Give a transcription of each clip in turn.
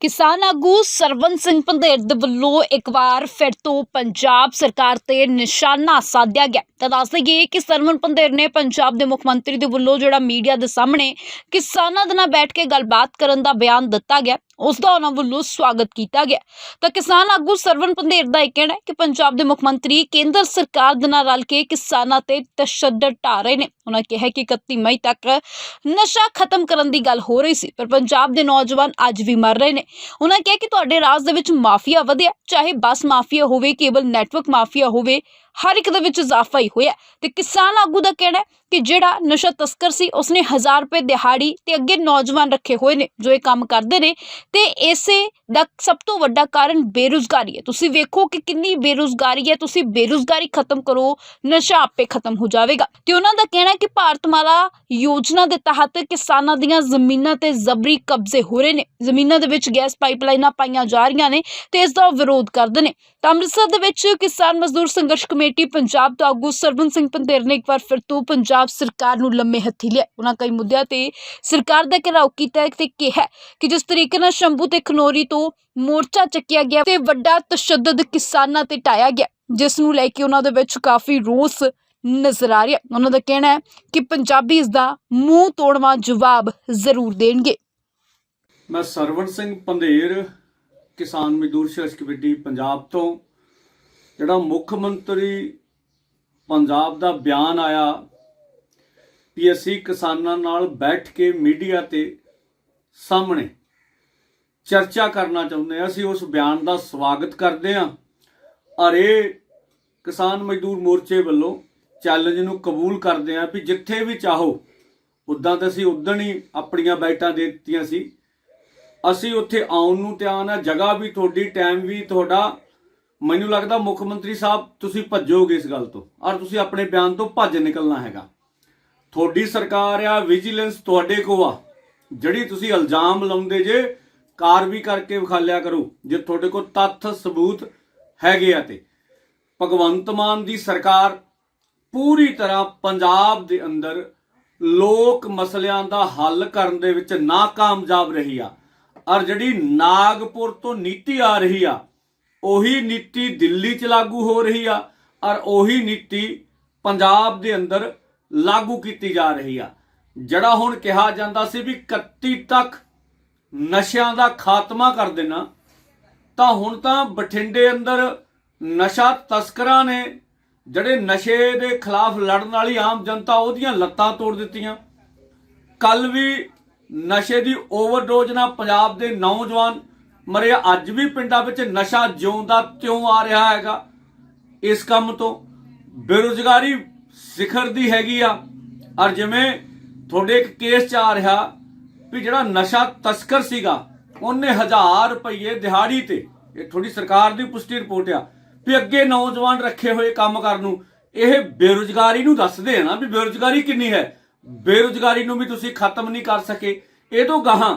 ਕਿਸਾਨ ਆਗੂ ਸਰਵਨ ਸਿੰਘ ਪੰਧੇਰ ਦੇ ਵੱਲੋਂ ਇੱਕ ਵਾਰ ਫਿਰ ਤੋਂ ਪੰਜਾਬ ਸਰਕਾਰ ਤੇ ਨਿਸ਼ਾਨਾ ਸਾਧਿਆ ਗਿਆ। ਤਾਂ ਦੱਸ ਦਈਏ ਕਿ ਸਰਵਨ ਪੰਧੇਰ ਨੇ ਪੰਜਾਬ ਦੇ ਮੁੱਖ ਮੰਤਰੀ ਦੇ ਵੱਲੋਂ ਜਿਹੜਾ ਮੀਡੀਆ ਦੇ ਸਾਹਮਣੇ ਕਿਸਾਨਾਂ ਦੇ ਨਾਲ ਬੈਠ ਕੇ ਗੱਲਬਾਤ ਕਰਨ ਦਾ ਬਿਆਨ ਦਿੱਤਾ ਗਿਆ। ਉਸ ਦਾ ਉਹਨਾਂ ਵੱਲੋਂ ਸਵਾਗਤ ਕੀਤਾ ਗਿਆ। ਤਾਂ ਕਿਸਾਨ ਆਗੂ ਸਰਵਨ ਪੰਧੇਰ ਦਾ ਇਹ ਕਹਿਣਾ ਹੈ ਕਿ ਪੰਜਾਬ ਦੇ ਮੁੱਖ ਮੰਤਰੀ ਕੇਂਦਰ ਸਰਕਾਰ ਦੇ ਨਾਲ ਰਲ ਕੇ ਕਿਸਾਨਾਂ ਤੇ ਤਸ਼ੱਦਦ ਢਾ ਰਹੇ ਨੇ। ਉਹਨਾਂ ਕਿਹਾ ਕਿ 31 ਮਈ ਤੱਕ ਨਸ਼ਾ ਖਤਮ ਕਰਨ ਦੀ ਗੱਲ ਹੋ ਰਹੀ ਸੀ, ਪਰ ਪੰਜਾਬ ਦੇ ਨੌਜਵਾਨ ਅੱਜ ਵੀ ਮਰ ਰਹੇ ਨੇ। ਉਹਨਾਂ ਕਿਹਾ ਕਿ ਤੁਹਾਡੇ ਰਾਜ ਦੇ ਵਿੱਚ ਮਾਫੀਆ ਵਧਿਆ। ਚਾਹੇ ਬੱਸ ਮਾਫੀਆ ਹੋਵੇ, ਕੇਬਲ ਨੈਟਵਰਕ ਮਾਫੀਆ ਹੋਵੇ ਹਰ ਇੱਕ ਦੇ ਵਿੱਚ ਇਜ਼ਾਫਾ ਹੀ ਹੋਇਆ ਤੇ ਕਿਸਾਨ ਆਗੂ ਦਾ ਕਹਿਣਾ ਕਿ ਜਿਹੜਾ ਨਸ਼ਾ ਤਸਕਰ ਸੀ, ਉਸਨੇ 1000 ਰੁਪਏ ਦਿਹਾੜੀ ਤੇ ਅੱਗੇ ਨੌਜਵਾਨ ਰੱਖੇ ਹੋਏ ਨੇ, ਜੋ ਇਹ ਕੰਮ ਕਰਦੇ ਨੇ। ਤੇ ਇਸੇ ਦਾ ਸਭ ਤੋਂ ਵੱਡਾ ਕਾਰਨ ਬੇਰੁਜ਼ਗਾਰੀ ਹੈ। ਤੁਸੀਂ ਵੇਖੋ ਕਿ ਕਿੰਨੀ ਬੇਰੁਜ਼ਗਾਰੀ ਹੈ। ਤੁਸੀਂ ਬੇਰੁਜ਼ਗਾਰੀ ਖਤਮ ਕਰੋ, ਨਸ਼ਾ ਆਪੇ ਖਤਮ ਹੋ ਜਾਵੇਗਾ। ਤੇ ਉਹਨਾਂ ਦਾ ਕਹਿਣਾ ਹੈ ਕਿ ਭਾਰਤਮਾਲਾ ਯੋਜਨਾ ਦੇ ਤਹਿਤ ਕਿਸਾਨਾਂ ਦੀਆਂ ਜ਼ਮੀਨਾਂ ਤੇ ਜ਼ਬਰੀ ਕਬਜ਼ੇ ਹੋ ਰਹੇ ਨੇ। ਜ਼ਮੀਨਾਂ ਦੇ ਵਿੱਚ ਗੈਸ ਪਾਈਪਲਾਈਨਾਂ ਪਾਈਆਂ ਜਾ ਰਹੀਆਂ ਨੇ ਤੇ ਇਸ ਦਾ ਵਿਰੋਧ ਕਰਦੇ ਨੇ। ਤਾਂ ਅੰਮ੍ਰਿਤਸਰ ਦੇ ਵਿੱਚ ਕਿਸਾਨ ਮਜ਼ਦੂਰ ਸੰਘਰਸ਼ ਕਮੇਟੀ ਪੰਜਾਬ ਤੋਂ ਆਗੂ ਸਰਵਨ ਸਿੰਘ ਪੰਧੇਰ ਨੇ ਇੱਕ ਵਾਰ ਫਿਰ ਤੋਂ ਪੰਜਾਬ ਸਰਕਾਰ ਨੂੰ ਲੰਮੇ ਹੱਥੀ ਲਿਆ ਉਹਨਾਂ ਕਈ ਮੁੱਦਿਆਂ ਤੇ ਸਰਕਾਰ ਦਾ ਘਿਰਾਓ ਕੀਤਾ ਤੇ ਕਿਹਾ ਕਿ ਜਿਸ ਤਰੀਕੇ ਨਾਲ ਸ਼ੰਭੂ ਤੇ ਖਨੋਰੀ ਤੋਂ ਮੋਰਚਾ ਚੱਕਿਆ ਗਿਆ ਤੇ ਵੱਡਾ ਤਸ਼ੱਦਦ ਕਿਸਾਨਾਂ ਤੇ ਢਾਇਆ ਗਿਆ, ਜਿਸ ਨੂੰ ਲੈ ਕੇ ਉਹਨਾਂ ਦੇ ਵਿੱਚ ਕਾਫੀ ਰੋਸ ਨਜ਼ਰ ਆ ਰਿਹਾ। ਉਹਨਾਂ ਦਾ ਕਹਿਣਾ ਹੈ ਕਿ ਪੰਜਾਬੀ ਇਸ ਦਾ ਮੂੰਹ ਤੋੜਵਾ ਜਵਾਬ ਜ਼ਰੂਰ ਦੇਣਗੇ। ਮੈਂ ਸਰਵਣ ਸਿੰਘ ਪੰਧੇਰ, ਕਿਸਾਨ ਮਜ਼ਦੂਰ ਸੰਘਰਸ਼ ਕਮੇਟੀ ਪੰਜਾਬ ਤੋਂ। ਜਿਹੜਾ ਮੁੱਖ ਮੰਤਰੀ ਪੰਜਾਬ ਦਾ ਬਿਆਨ ਆਇਆ ਵੀ ਅਸੀਂ ਕਿਸਾਨਾਂ ਨਾਲ ਬੈਠ ਕੇ ਮੀਡੀਆ ਤੇ ਸਾਹਮਣੇ ਚਰਚਾ ਕਰਨਾ ਚਾਹੁੰਦੇ ਹਾਂ। ਅਸੀਂ ਉਸ ਬਿਆਨ ਦਾ ਸਵਾਗਤ ਕਰਦੇ ਹਾਂ। ਔਰ ਇਹ ਕਿਸਾਨ ਮਜ਼ਦੂਰ ਮੋਰਚੇ ਵੱਲੋਂ ਚੈਲੰਜ ਨੂੰ ਕਬੂਲ ਕਰਦੇ ਹਾਂ ਵੀ ਜਿੱਥੇ ਵੀ ਚਾਹੋ, ਉਦਾਂ ਤਾਂ ਅਸੀਂ ਉਦਣ ਹੀ ਆਪਣੀਆਂ ਬਾਈਟਾਂ ਦੇ ਦਿੱਤੀਆਂ ਸੀ। ਅਸੀਂ ਉੱਥੇ ਆਉਣ ਨੂੰ ਤਿਆਰ ਆ ਜਗ੍ਹਾ ਵੀ ਤੁਹਾਡੀ ਟਾਈਮ ਵੀ ਤੁਹਾਡਾ। ਮੈਨੂੰ ਲੱਗਦਾ ਮੁੱਖ ਮੰਤਰੀ ਸਾਹਿਬ ਤੁਸੀਂ ਭੱਜੋਗੇ ਇਸ ਗੱਲ ਤੋਂ। ਔਰ ਤੁਸੀਂ ਆਪਣੇ ਬਿਆਨ ਤੋਂ ਭੱਜ ਨਿਕਲਣਾ ਹੈਗਾ। ਤੁਹਾਡੀ ਸਰਕਾਰ ਆ ਵਿਜੀਲੈਂਸ ਤੁਹਾਡੇ ਕੋ ਆ। ਜਿਹੜੀ ਤੁਸੀਂ ਇਲਜ਼ਾਮ ਲਾਉਂਦੇ ਜੇ, ਕਾਰ ਵੀ ਕਰਕੇ ਵਿਖਾਲਿਆ ਕਰੋ, ਜੇ ਤੁਹਾਡੇ ਕੋਲ ਤੱਥ, ਸਬੂਤ ਹੈਗੇ ਆ ਤੇ। ਭਗਵੰਤ ਮਾਨ ਦੀ ਸਰਕਾਰ ਪੂਰੀ ਤਰ੍ਹਾਂ ਪੰਜਾਬ ਦੇ ਅੰਦਰ ਲੋਕ ਮਸਲਿਆਂ ਦਾ ਹੱਲ ਕਰਨ ਦੇ ਵਿੱਚ ਨਾਕਾਮਯਾਬ ਰਹੀ ਆ। ਔਰ ਜਿਹੜੀ ਨਾਗਪੁਰ ਤੋਂ ਨੀਤੀ ਆ ਰਹੀ ਆ, ਉਹੀ ਨੀਤੀ ਦਿੱਲੀ 'ਚ ਲਾਗੂ ਹੋ ਰਹੀ ਆ, ਔਰ ਉਹੀ ਨੀਤੀ ਪੰਜਾਬ ਦੇ ਅੰਦਰ ਲਾਗੂ ਕੀਤੀ ਜਾ ਰਹੀ ਆ। ਜਿਹੜਾ ਹੁਣ ਕਿਹਾ ਜਾਂਦਾ ਸੀ ਵੀ 31 ਤੱਕ ਨਸ਼ਿਆਂ ਦਾ ਖਾਤਮਾ ਕਰ ਦੇਣਾ, ਤਾਂ ਹੁਣ ਤਾਂ ਬਠਿੰਡੇ ਅੰਦਰ ਨਸ਼ਾ ਤਸਕਰਾਂ ਨੇ, ਜਿਹੜੇ ਨਸ਼ੇ ਦੇ ਖਿਲਾਫ ਲੜਨ ਵਾਲੀ ਆਮ ਜਨਤਾ ਉਹਦੀਆਂ ਲੱਤਾਂ ਤੋੜ ਦਿੱਤੀਆਂ। ਕੱਲ ਵੀ ਨਸ਼ੇ ਦੀ ਓਵਰਡੋਜ਼ ਨਾਲ ਪੰਜਾਬ ਦੇ ਨੌਜਵਾਨ ਮਰੇ। ਅੱਜ ਵੀ ਪਿੰਡਾਂ ਵਿੱਚ ਨਸ਼ਾ ਜਿਉਂਦਾ ਤਿਉਂ ਆ ਰਿਹਾ ਹੈਗਾ ਇਸ ਕੰਮ ਤੋਂ। ਬੇਰੁਜ਼ਗਾਰੀ ਸਿਖਰ ਦੀ ਹੈਗੀ ਆ। ਔਰ ਜਿਵੇਂ ਤੁਹਾਡੇ ਇੱਕ ਕੇਸ ਚ ਆ ਰਿਹਾ ਵੀ ਜਿਹੜਾ ਨਸ਼ਾ ਤਸਕਰ ਸੀਗਾ, ਉਹਨੇ 1000 ਰੁਪਏ ਦਿਹਾੜੀ ਤੇ, ਇਹ ਥੋੜੀ ਸਰਕਾਰ ਦੀ ਪੁਸ਼ਟੀ ਰਿਪੋਰਟ ਆ, ਵੀ ਅੱਗੇ ਨੌਜਵਾਨ ਰੱਖੇ ਹੋਏ ਕੰਮ ਕਰਨ ਨੂੰ, ਇਹ ਬੇਰੁਜ਼ਗਾਰੀ ਨੂੰ ਦੱਸਦੇ ਆ ਨਾ ਵੀ ਬੇਰੁਜ਼ਗਾਰੀ ਕਿੰਨੀ ਹੈ। ਬੇਰੁਜ਼ਗਾਰੀ ਨੂੰ ਵੀ ਤੁਸੀਂ ਖਤਮ ਨਹੀਂ ਕਰ ਸਕੇ। ਇਹ ਤੋਂ ਗਾਹਾਂ,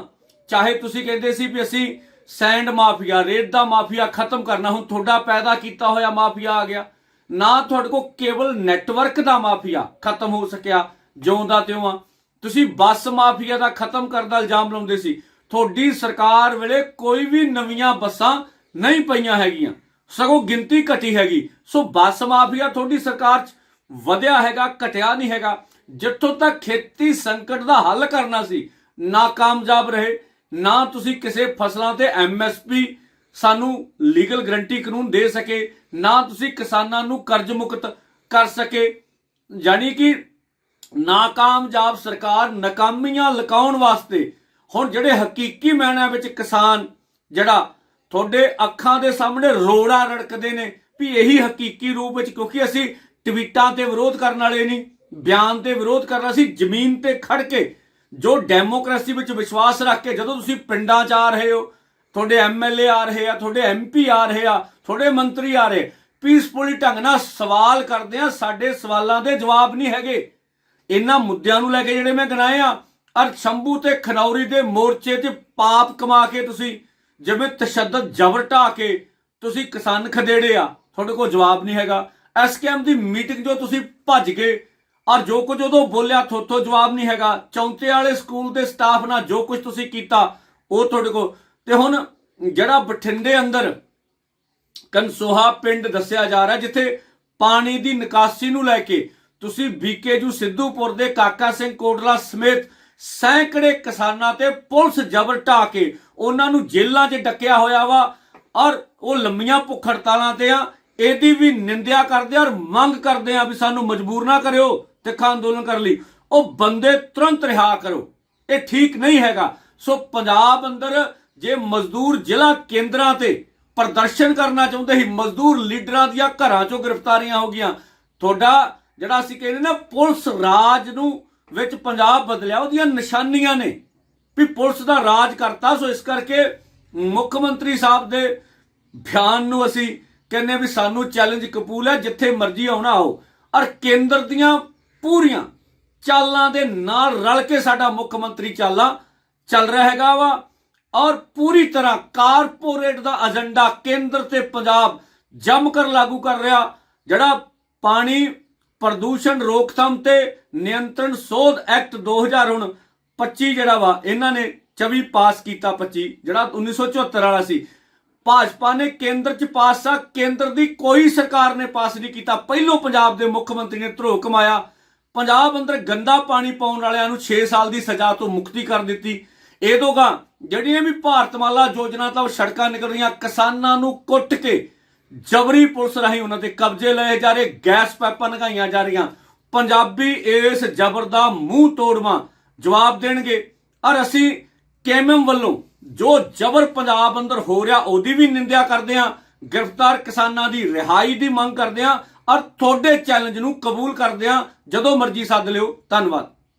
ਚਾਹੇ ਤੁਸੀਂ ਕਹਿੰਦੇ ਸੀ ਵੀ ਅਸੀਂ ਸੈਂਡ ਮਾਫੀਆ, ਰੇਤ ਦਾ ਮਾਫੀਆ ਖਤਮ ਕਰਨਾ, ਹੁਣ ਤੁਹਾਡਾ ਪੈਦਾ ਕੀਤਾ ਹੋਇਆ ਮਾਫੀਆ ਆ ਗਿਆ। ਨਾ ਤੁਹਾਡੇ ਕੋਲ ਕੇਵਲ ਨੈਟਵਰਕ ਦਾ ਮਾਫੀਆ ਖਤਮ ਹੋ ਸਕਿਆ, ਜਿਉਂਦਾ ਤਿਉਂ ਆ। ਤੁਸੀਂ ਬੱਸ ਮਾਫੀਆ ਦਾ ਖਤਮ ਕਰਨ ਦਾ ਇਲਜ਼ਾਮ ਲਾਉਂਦੇ ਸੀ। ਤੁਹਾਡੀ ਸਰਕਾਰ ਵੇਲੇ ਕੋਈ ਵੀ ਨਵੀਆਂ ਬੱਸਾਂ ਨਹੀਂ ਪਈਆਂ ਹੈਗੀਆਂ। ਸਗੋਂ ਗਿਣਤੀ ਘਟੀ ਹੈਗੀ। ਸੋ ਬੱਸ ਮਾਫੀਆ ਤੁਹਾਡੀ ਸਰਕਾਰ 'ਚ ਵਧਿਆ ਹੈਗਾ, ਘਟਿਆ ਨਹੀਂ ਹੈਗਾ। ਜਿੱਥੋਂ ਤੱਕ ਖੇਤੀ ਸੰਕਟ ਦਾ ਹੱਲ ਕਰਨਾ ਸੀ, ਨਾਕਾਮਯਾਬ ਰਹੇ। ਨਾ ਤੁਸੀਂ ਕਿਸੇ ਫਸਲਾਂ ਤੇ ਐਮਐਸਪੀ ਸਾਨੂੰ ਲੀਗਲ ਗਰੰਟੀ ਕਾਨੂੰਨ ਦੇ ਸਕੇ ਨਾ ਤੁਸੀਂ ਕਿਸਾਨਾਂ ਨੂੰ ਕਰਜ਼ ਮੁਕਤ ਕਰ ਸਕੇ। ਯਾਨੀ ਕਿ ਨਾਕਾਮਯਾਬ ਸਰਕਾਰ ਨਕਾਮੀਆਂ ਲਕਾਉਣ ਵਾਸਤੇ ਹੁਣ ਜਿਹੜੇ ਹਕੀਕੀ ਮਾਇਨਿਆਂ ਵਿੱਚ ਕਿਸਾਨ ਜਿਹੜਾ ਤੁਹਾਡੇ ਅੱਖਾਂ ਦੇ ਸਾਹਮਣੇ ਰੋੜਾ ਰੜਕਦੇ ਨੇ ਵੀ ਇਹੀ ਹਕੀਕੀ ਰੂਪ ਵਿੱਚ ਕਿਉਂਕਿ ਅਸੀਂ ਟਵੀਟਾਂ ਤੇ ਵਿਰੋਧ ਕਰਨ ਵਾਲੇ ਨਹੀਂ, ਬਿਆਨ ਤੇ ਵਿਰੋਧ ਕਰਨਾ ਸੀ, ਜ਼ਮੀਨ ਤੇ ਖੜ ਕੇ ਜੋ ਡੈਮੋਕ੍ਰੇਸੀ ਵਿੱਚ ਵਿਸ਼ਵਾਸ ਰੱਖ ਕੇ ਜਦੋਂ ਤੁਸੀਂ ਪਿੰਡਾਂ 'ਚ ਆ ਰਹੇ ਹੋ ਤੁਹਾਡੇ ਐਮਐਲਏ ਆ ਰਹੇ ਆ, ਤੁਹਾਡੇ ਐਮਪੀ ਆ ਰਹੇ ਆ, ਤੁਹਾਡੇ ਮੰਤਰੀ ਆ ਰਹੇ ਪੀਸਫੁਲੀ ਢੰਗ ਨਾਲ ਸਵਾਲ ਕਰਦੇ ਆ, ਸਾਡੇ ਸਵਾਲਾਂ ਦੇ ਜਵਾਬ ਨਹੀਂ ਹੈਗੇ। ਇਹਨਾਂ ਮੁੱਦਿਆਂ ਨੂੰ ਲੈ ਕੇ ਜਿਹੜੇ ਮੈਂ ਗਿਣਾਏ ਆ ਅਰ ਸ਼ੰਭੂ ਤੇ ਖਨੌਰੀ ਦੇ ਮੋਰਚੇ 'ਚ ਪਾਪ ਕਮਾ ਕੇ ਤੁਸੀਂ ਜਿਵੇਂ ਤਸ਼ੱਦਦ ਜ਼ਬਰ ਢਾ ਕੇ ਤੁਸੀਂ ਕਿਸਾਨ ਖਦੇੜੇ ਆ, ਤੁਹਾਡੇ ਕੋਲ ਜਵਾਬ ਨਹੀਂ ਹੈਗਾ। ਐਸਕੇਐਮ ਦੀ ਮੀਟਿੰਗ ਜੋ ਤੁਸੀਂ ਭੱਜ ਗਏ, ਔਰ ਜੋ ਕੁਝ ਉਦੋਂ ਬੋਲਿਆ, ਥੋਥੋਂ ਜਵਾਬ ਨਹੀਂ ਹੈਗਾ। ਚੌਂਤੇ ਵਾਲੇ ਸਕੂਲ ਦੇ ਸਟਾਫ ਨਾਲ ਜੋ ਕੁਝ ਤੁਸੀਂ ਕੀਤਾ, ਉਹ ਤੁਹਾਡੇ ਕੋਲ ਤੇ ਹੁਣ ਜਿਹੜਾ ਬਠਿੰਡੇ ਅੰਦਰ ਕਨਸੋਹਾ ਪਿੰਡ ਦੱਸਿਆ ਜਾ ਰਿਹਾ, ਜਿੱਥੇ ਪਾਣੀ ਦੀ ਨਿਕਾਸੀ ਨੂੰ ਲੈ ਕੇ ਤੁਸੀਂ ਬੀਕੇਜੂ ਸਿੱਧੂਪੁਰ ਦੇ ਕਾਕਾ ਸਿੰਘ ਕੋਟਲਾ ਸਮੇਤ ਸੈਂਕੜੇ ਕਿਸਾਨਾਂ ਤੇ ਪੁਲਿਸ ਜ਼ਬਰ ਢਾ ਕੇ ਉਹਨਾਂ ਨੂੰ ਜੇਲ੍ਹਾਂ 'ਚ ਡੱਕਿਆ ਹੋਇਆ ਵਾ ਔਰ ਉਹ ਲੰਮੀਆਂ ਭੁੱਖ ਹੜਤਾਲਾਂ ਤੇ ਆ। ਇਹਦੀ ਵੀ ਨਿੰਦਿਆ ਕਰਦੇ ਔਰ ਮੰਗ ਕਰਦੇ ਆ ਵੀ ਸਾਨੂੰ ਮਜਬੂਰ ਨਾ ਕਰਿਓ ਤਿੱਖਾ ਅੰਦੋਲਨ ਕਰਨ ਲਈ। ਉਹ ਬੰਦੇ ਤੁਰੰਤ ਰਿਹਾ ਕਰੋ। ਇਹ ਠੀਕ ਨਹੀਂ ਹੈਗਾ। ਸੋ ਪੰਜਾਬ ਅੰਦਰ ਜੇ ਮਜ਼ਦੂਰ ਜ਼ਿਲ੍ਹਾ ਕੇਂਦਰਾਂ ਤੇ ਪ੍ਰਦਰਸ਼ਨ ਕਰਨਾ ਚਾਹੁੰਦੇ ਸੀ, ਮਜ਼ਦੂਰ ਲੀਡਰਾਂ ਦੀਆਂ ਘਰਾਂ ਚੋਂ ਗ੍ਰਿਫਤਾਰੀਆਂ ਹੋ ਗਈਆਂ। ਤੁਹਾਡਾ ਜਿਹੜਾ ਅਸੀਂ ਕਹਿੰਦੇ ਨਾ, ਪੁਲਿਸ ਰਾਜ ਨੂੰ ਵਿੱਚ ਪੰਜਾਬ ਬਦਲਿਆ, ਉਹਦੀਆਂ ਨਿਸ਼ਾਨੀਆਂ ਨੇ ਵੀ ਪੁਲਿਸ ਦਾ ਰਾਜ ਕਰਤਾ। ਸੋ ਇਸ ਕਰਕੇ ਮੁੱਖ ਮੰਤਰੀ ਸਾਹਿਬ ਦੇ ਬਿਆਨ ਨੂੰ ਅਸੀਂ ਕਹਿੰਦੇ ਵੀ ਸਾਨੂੰ ਚੈਲੰਜ ਕਬੂਲ ਹੈ, ਜਿੱਥੇ ਮਰਜ਼ੀ ਆਉਣਾ ਆਓ। ਔਰ ਕੇਂਦਰ ਦੀਆਂ ਪੂਰੀਆਂ ਚਾਲਾਂ ਦੇ ਨਾਲ ਰਲ ਕੇ ਸਾਡਾ ਮੁੱਖ ਮੰਤਰੀ ਚਾਲਾਂ ਚੱਲ ਰਿਹਾ ਹੈਗਾ ਵਾ। ਔਰ ਪੂਰੀ ਤਰ੍ਹਾਂ ਕਾਰਪੋਰੇਟ ਦਾ ਏਜੰਡਾ ਕੇਂਦਰ ਤੇ ਪੰਜਾਬ ਜੰਮ ਕਰ ਲਾਗੂ ਕਰ ਰਿਹਾ, ਜਿਹੜਾ ਪਾਣੀ ਪ੍ਰਦੂਸ਼ਣ ਰੋਕਥਾਮ ਤੇ ਨਿਯੰਤਰਣ ਸੋਧ ਐਕਟ 2000 ਹੁਣ 25 ਜਿਹੜਾ ਵਾ, ਇਹਨਾਂ ਨੇ 24 ਪਾਸ ਕੀਤਾ 25 ਜਿਹੜਾ 1974 ਵਾਲਾ ਸੀ। ਭਾਜਪਾ ਨੇ ਕੇਂਦਰ ਚ ਪਾਸ ਆ, ਕੇਂਦਰ ਦੀ ਕੋਈ ਸਰਕਾਰ ਨੇ ਪਾਸ ਨਹੀਂ ਕੀਤਾ। ਪਹਿਲੋਂ ਪੰਜਾਬ ਦੇ ਮੁੱਖ ਮੰਤਰੀ ਨੇ ਧਰੋ ਕਮਾਇਆ। ਪੰਜਾਬ ਅੰਦਰ ਗੰਦਾ ਪਾਣੀ ਪਾਉਣ ਵਾਲਿਆਂ ਨੂੰ 6 ਸਾਲ ਦੀ ਸਜ਼ਾ ਤੋਂ ਮੁਕਤੀ ਕਰ ਦਿੱਤੀ। ਇਹ ਦੋਗਾ ਜਿਹੜੀਆਂ ਵੀ ਭਾਰਤਮਾਲਾ ਯੋਜਨਾ ਤੋਂ ਸੜਕਾਂ ਨਿਕਲ ਰਹੀਆਂ, ਕਿਸਾਨਾਂ ਨੂੰ ਕੁੱਟ ਕੇ ਜਬਰੀ ਪੁਲਿਸ ਰਾਹੀਂ ਉਹਨਾਂ ਤੇ ਕਬਜ਼ੇ ਲਏ ਜਾ ਰਹੇ, ਗੈਸ ਪਾਈਪਾਂ ਲਗਾਈਆਂ ਜਾ ਰਹੀਆਂ। ਪੰਜਾਬੀ ਇਸ ਜ਼ਬਰ ਦਾ ਮੂੰਹ ਤੋੜਵਾ, ਜਵਾਬ ਦੇਣਗੇ। ਔਰ ਅਸੀਂ ਕੇਐਮਐਮ ਵੱਲੋਂ ਜੋ ਜ਼ਬਰ ਪੰਜਾਬ ਅੰਦਰ ਹੋ ਰਿਹਾ, ਉਹਦੀ ਵੀ ਨਿੰਦਿਆ ਕਰਦੇ ਹਾਂ। ਗ੍ਰਿਫਤਾਰ ਕਿਸਾਨਾਂ ਦੀ ਰਿਹਾਈ ਦੀ ਮੰਗ ਕਰਦੇ ਹਾਂ। ਔਰ ਤੁਹਾਡੇ ਚੈਲੰਜ ਨੂੰ ਕਬੂਲ ਕਰਦੇ ਹਾਂ। ਜਦੋਂ ਮਰਜ਼ੀ ਸੱਦ ਲਿਓ। ਧੰਨਵਾਦ।